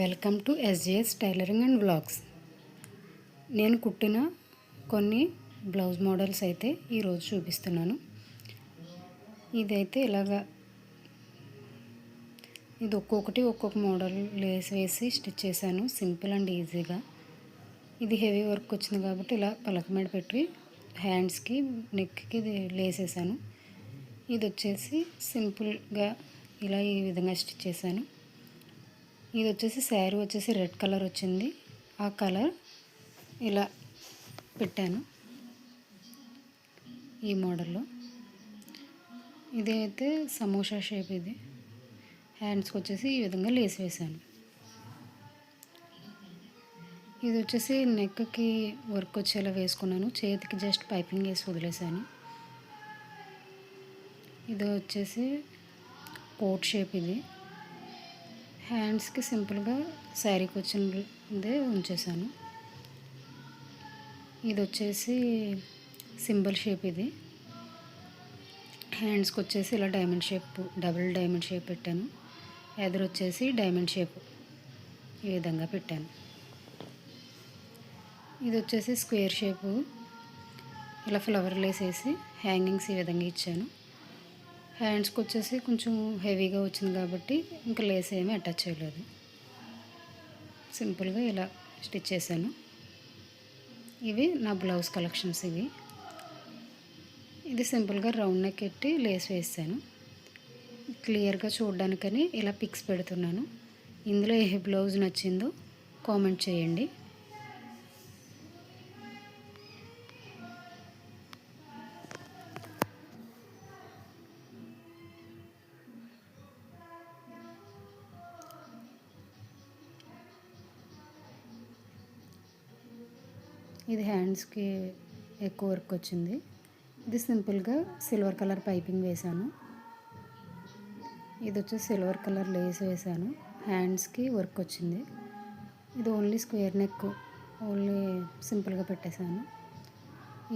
Welcome to SGS tailoring and blogs నేను కుట్టిన కొన్ని బ్లౌజ్ మోడల్స్ అయితే ఈరోజు చూపిస్తున్నాను. ఇదైతే ఇలాగా ఇది ఒక్కొక్కటి ఒక్కొక్క మోడల్ లేస్ వేసి స్టిచ్ చేశాను సింపుల్ అండ్ ఈజీగా. ఇది హెవీ వర్క్ వచ్చింది కాబట్టి ఇలా పలక మీద పెట్టి హ్యాండ్స్కి నెక్కి లేసేసాను. ఇది వచ్చేసి సింపుల్గా ఇలా ఈ విధంగా స్టిచ్ చేశాను. ఇది వచ్చేసి శారీ వచ్చేసి రెడ్ కలర్ వచ్చింది. ఆ కలర్ ఇలా పెట్టాను ఈ మోడల్లో. ఇది అయితే సమోసా షేప్ ఇది. హ్యాండ్స్కి వచ్చేసి ఈ విధంగా లేసి వేసాను ఇది వచ్చేసి నెక్కి వర్క్ వచ్చేలా వేసుకున్నాను. చేతికి జస్ట్ పైపింగ్ వేసి వదిలేసాను ఇది వచ్చేసి కోట్ షేప్ ఇది. హ్యాండ్స్కి సింపుల్గా శారీ వచ్చినదే ఉంచేసాను. ఇది వచ్చేసి సింబల్ షేప్ ఇది. హ్యాండ్స్కి వచ్చేసి ఇలా diamond shape double diamond shape పెట్టాను. ఎదురు వచ్చేసి డైమండ్ షేప్ ఈ విధంగా పెట్టాను. ఇది వచ్చేసి స్క్వేర్ షేపు. ఇలా ఫ్లవర్లు వేసేసి హ్యాంగింగ్స్ ఈ విధంగా ఇచ్చాను. హ్యాండ్స్కి వచ్చేసి కొంచెం హెవీగా వచ్చింది కాబట్టి ఇంకా లేస్ ఏమీ అటాచ్ చేయలేదు. సింపుల్గా ఇలా స్టిచ్ చేశాను. ఇవి నా బ్లౌజ్ కలెక్షన్స్ ఇవి. ఇది సింపుల్గా రౌండ్ నెక్ ఎట్టి లేస్ వేసాను. క్లియర్గా చూడడానికని ఇలా పిక్స్ పెడుతున్నాను. ఇందులో ఏ బ్లౌజ్ నచ్చిందో కామెంట్ చేయండి. ఇది హ్యాండ్స్కి ఎక్కువ వర్క్ వచ్చింది. ఇది సింపుల్గా సిల్వర్ కలర్ పైపింగ్ వేశాను. ఇది వచ్చి సిల్వర్ కలర్ లేస్ వేశాను. హ్యాండ్స్కి వర్క్ వచ్చింది. ఇది ఓన్లీ స్క్వేర్ నెక్ ఓన్లీ సింపుల్గా పెట్టేశాను.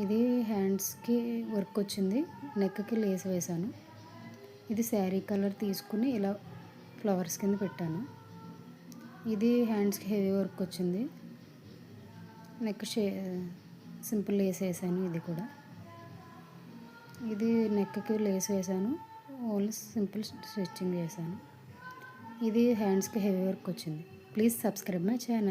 ఇది హ్యాండ్స్కి వర్క్ వచ్చింది. నెక్కి లేస్ వేశాను. ఇది శారీ కలర్ తీసుకుని ఇలా ఫ్లవర్స్ కింద పెట్టాను. ఇది హ్యాండ్స్కి హెవీ వర్క్ వచ్చింది. నెక్ షే సింపుల్ లేస్ వేసాను ఇది కూడా. ఇది నెక్కి లేస్ వేసాను. ఓన్లీ సింపుల్ స్టిచ్చింగ్ చేశాను. ఇది హ్యాండ్స్కి హెవీ వర్క్ వచ్చింది. Please subscribe my channel.